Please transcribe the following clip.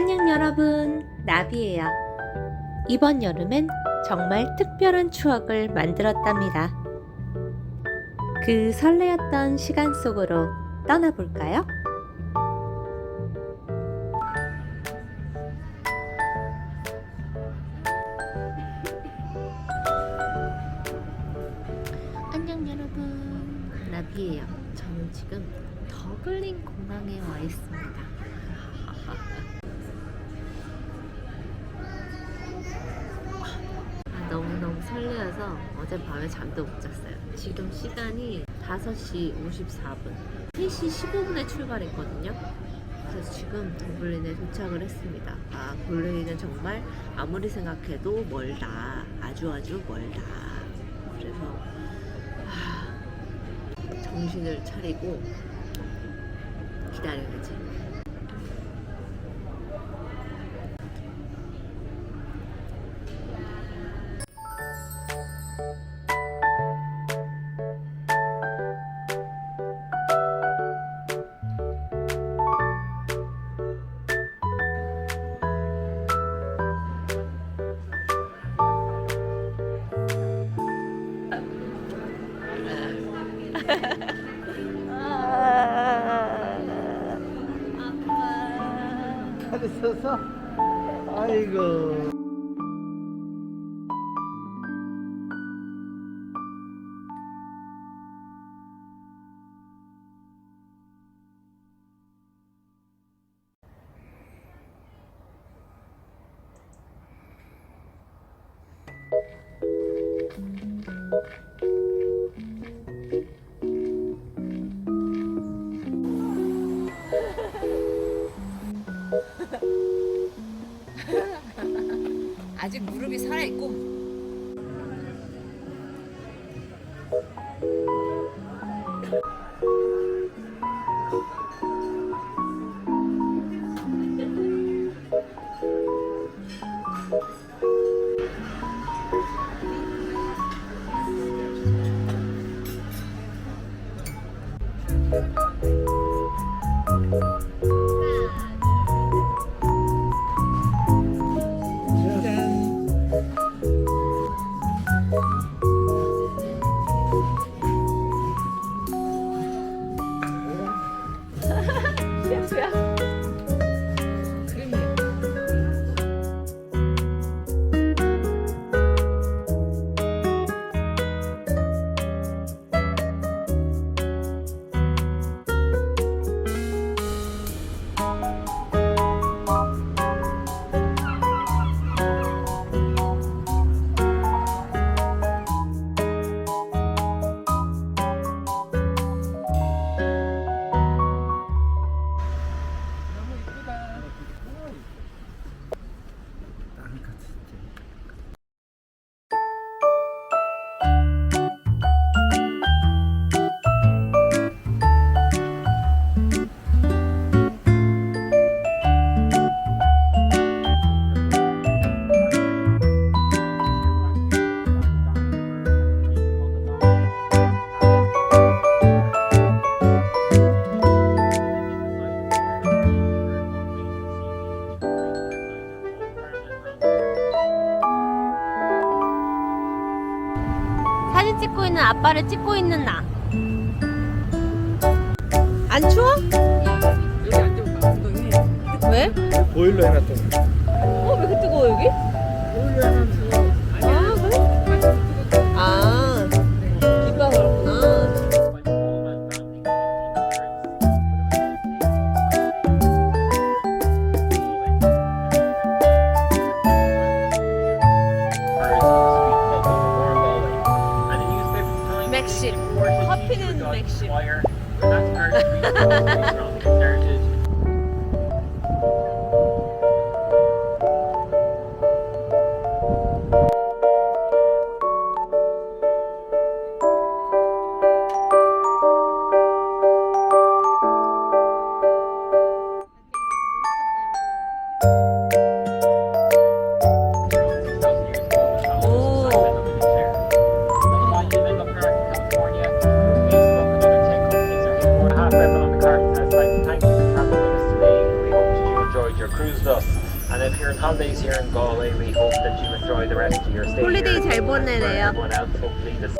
안녕 여러분, 나비예요. 이번 여름엔 정말 특별한 추억을 만들었답니다. 그 설레었던 시간 속으로 떠나볼까요? 안녕 여러분, 나비예요. 저는 지금 더글린 공항에 와 있습니다. 어젯밤에 잠도 못 잤어요. 지금 시간이 5시 54분. 3시 15분에 출발했거든요. 그래서 지금 더블린에 도착을 했습니다. 아, 볼레이는 정말 아무리 생각해도 멀다. 아주 아주 멀다. 그래서 아, 정신을 차리고 기다려야지. 잘 있었어? 아이고. 아직 무릎이 살아있고 있는 아빠를 찍고 있는 나. 안 추워? 왜? 보일러 해놨더니. cruised us. And if you're on holidays here in Galway, we hope that you enjoy the rest of your stay. Here. Everyone else, hopefully this